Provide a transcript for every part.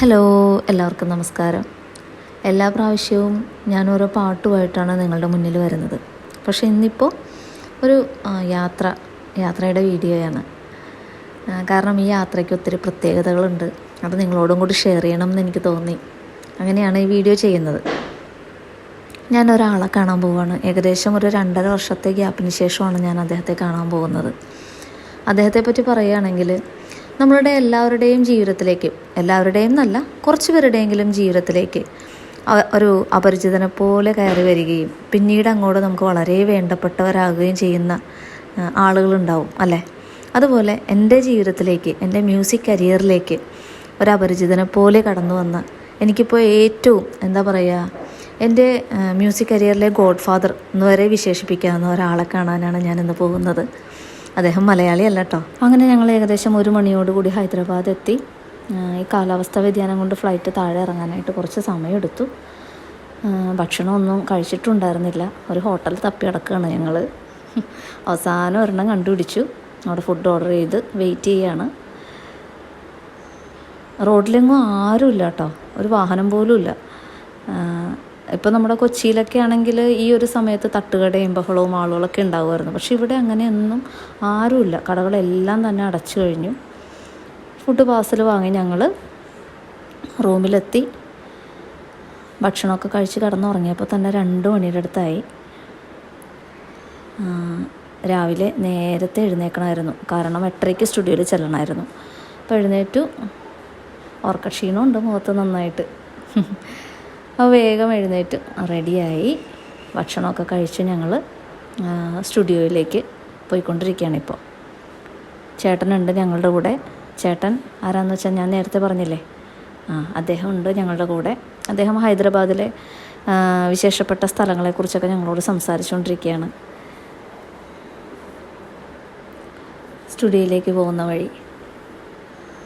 Hello എല്ലാവർക്കും നമസ്കാരം. എല്ലാ പ്രാവശ്യവും ഞാൻ ഓരോ പാട്ടുമായിട്ടാണ് നിങ്ങളുടെ മുന്നിൽ വരുന്നത്. പക്ഷേ ഇന്നിപ്പോൾ ഒരു യാത്ര യാത്രയുടെ വീഡിയോയാണ്. കാരണം ഈ യാത്രയ്ക്ക് ഒത്തിരി പ്രത്യേകതകളുണ്ട്. അത് നിങ്ങളോടും കൂടി ഷെയർ ചെയ്യണം എന്ന് എനിക്ക് തോന്നി. അങ്ങനെയാണ് ഈ വീഡിയോ ചെയ്യുന്നത്. ഞാൻ ഒരാളെ കാണാൻ പോവുകയാണ് ഏകദേശം ഒരു രണ്ടര വർഷത്തെ ഗ്യാപ്പിന് ശേഷമാണ് ഞാൻ അദ്ദേഹത്തെ കാണാൻ പോകുന്നത്. അദ്ദേഹത്തെ പറ്റി പറയുകയാണെങ്കിൽ നമ്മളുടെ എല്ലാവരുടെയും ജീവിതത്തിലേക്ക് എല്ലാവരുടെയും എന്നല്ല കുറച്ച് പേരുടെയെങ്കിലും ജീവിതത്തിലേക്ക് ഒരു അപരിചിതനെ പോലെ കയറി വരികയും പിന്നീട് അങ്ങോട്ട് നമുക്ക് വളരെ വേണ്ടപ്പെട്ടവരാകുകയും ചെയ്യുന്ന ആളുകളുണ്ടാവും അല്ലേ? അതുപോലെ എന്റെ ജീവിതത്തിലേക്ക് എന്റെ മ്യൂസിക് കരിയറിലേക്ക് ഒരു അപരിചിതനെ പോലെ കടന്നു വന്ന എനിക്കിപ്പോൾ ഏറ്റവും എന്താ പറയുക എന്റെ മ്യൂസിക് കരിയറിലെ ഗോഡ് ഫാദർ എന്ന് വരെ വിശേഷിപ്പിക്കാവുന്ന ഒരാളെ കാണാനാണ് ഞാനിന്ന് പോകുന്നത്. അദ്ദേഹം മലയാളിയല്ല കേട്ടോ അങ്ങനെ ഞങ്ങൾ ഏകദേശം ഒരു മണിയോടുകൂടി ഹൈദരാബാദ് എത്തി. ഈ കാലാവസ്ഥ വ്യതിയാനം കൊണ്ട് ഫ്ലൈറ്റ് താഴെ ഇറങ്ങാനായിട്ട് കുറച്ച് സമയമെടുത്തു. ഭക്ഷണമൊന്നും കഴിച്ചിട്ടുണ്ടായിരുന്നില്ല. ഒരു ഹോട്ടൽ തപ്പി അടക്കുകയാണ് ഞങ്ങൾ അവസാനം ഒരെണ്ണം കണ്ടുപിടിച്ചു. അവിടെ ഫുഡ് ഓർഡർ ചെയ്ത് വെയിറ്റ് ചെയ്യാണ്. റോഡിലെങ്ങും ആരുമില്ല കേട്ടോ. ഒരു വാഹനം പോലും ഇല്ല ഇപ്പോൾ നമ്മുടെ കൊച്ചിയിലൊക്കെ ആണെങ്കിൽ ഈ ഒരു സമയത്ത് തട്ടുകടയും ബഹളവും ആളുകളൊക്കെ ഉണ്ടാകുമായിരുന്നു പക്ഷെ ഇവിടെ അങ്ങനെയൊന്നും ആരുമില്ല. കടകളെല്ലാം തന്നെ അടച്ചു കഴിഞ്ഞു. ഫുഡ് പാർസൽ വാങ്ങി ഞങ്ങൾ റൂമിലെത്തി. ഭക്ഷണമൊക്കെ കഴിച്ച് കിടന്നുറങ്ങിയപ്പോൾ തന്നെ രണ്ട് മണിയുടെ അടുത്തായി. രാവിലെ നേരത്തെ എഴുന്നേക്കണമായിരുന്നു. കാരണം എട്ടരയ്ക്ക് സ്റ്റുഡിയോയിൽ ചെല്ലണമായിരുന്നു. അപ്പോൾ എഴുന്നേറ്റു. ഓർക്കക്ഷീണമുണ്ട് മുഖത്ത് നന്നായിട്ട്. അപ്പോൾ വേഗം എഴുന്നേറ്റ് റെഡിയായി. ഭക്ഷണമൊക്കെ കഴിച്ച് ഞങ്ങൾ സ്റ്റുഡിയോയിലേക്ക് പോയിക്കൊണ്ടിരിക്കുകയാണ് ഇപ്പോൾ. ചേട്ടനുണ്ട് ഞങ്ങളുടെ കൂടെ. ചേട്ടൻ ആരാന്ന് വെച്ചാൽ ഞാൻ നേരത്തെ പറഞ്ഞില്ലേ? ആ അദ്ദേഹം ഉണ്ട് ഞങ്ങളുടെ കൂടെ. അദ്ദേഹം ഹൈദരാബാദിലെ വിശേഷപ്പെട്ട സ്ഥലങ്ങളെക്കുറിച്ചൊക്കെ ഞങ്ങളോട് സംസാരിച്ചുകൊണ്ടിരിക്കുകയാണ്. സ്റ്റുഡിയോയിലേക്ക് പോകുന്ന വഴി.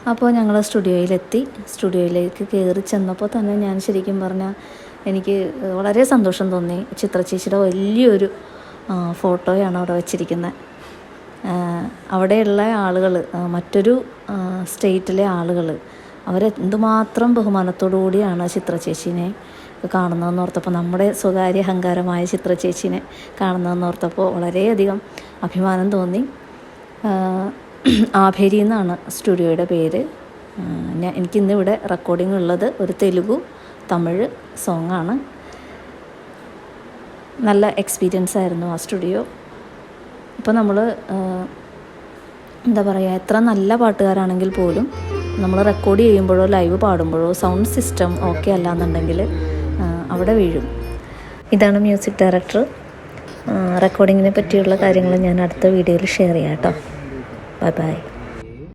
അപ്പോൾ ഞങ്ങൾ സ്റ്റുഡിയോയിലെത്തി. സ്റ്റുഡിയോയിലേക്ക് കയറി ചെന്നപ്പോൾ തന്നെ ഞാൻ ശരിക്കും പറഞ്ഞാൽ എനിക്ക് വളരെ സന്തോഷം തോന്നി. ചിത്രചേച്ചിയുടെ വലിയൊരു ഫോട്ടോയാണ് അവിടെ വച്ചിരിക്കുന്നത്. അവിടെയുള്ള ആളുകൾ മറ്റൊരു സ്റ്റേറ്റിലെ ആളുകൾ അവരെന്തുമാത്രം ബഹുമാനത്തോടു കൂടിയാണ് ചിത്ര ചേച്ചീനെ കാണുന്നതെന്ന് ഓർത്തപ്പോൾ നമ്മുടെ സ്വകാര്യ അഹങ്കാരമായ ചിത്ര ചേച്ചീനെ കാണുന്നതെന്ന് ഓർത്തപ്പോൾ വളരെയധികം അഭിമാനം തോന്നി. ആഭേരി എന്നാണ് സ്റ്റുഡിയോയുടെ പേര്. ഞാൻ എനിക്കിന്ന് ഇവിടെ റെക്കോർഡിംഗ് ഉള്ളത് ഒരു തെലുഗു തമിഴ് സോങ്ങാണ് നല്ല എക്സ്പീരിയൻസ് ആയിരുന്നു ആ സ്റ്റുഡിയോ ഇപ്പോൾ നമ്മൾ എന്താ പറയുക എത്ര നല്ല പാട്ടുകാരാണെങ്കിൽ പോലും നമ്മൾ റെക്കോർഡ് ചെയ്യുമ്പോഴോ ലൈവ് പാടുമ്പോഴോ സൗണ്ട് സിസ്റ്റം ഓക്കെ അല്ല എന്നുണ്ടെങ്കിൽ അവിടെ വീഴും. ഇതാണ് മ്യൂസിക് ഡയറക്ടർ റെക്കോർഡിങ്ങിനെ പറ്റിയുള്ള കാര്യങ്ങൾ ഞാൻ അടുത്ത വീഡിയോയിൽ ഷെയർ ചെയ്യാം കേട്ടോ. 拜拜。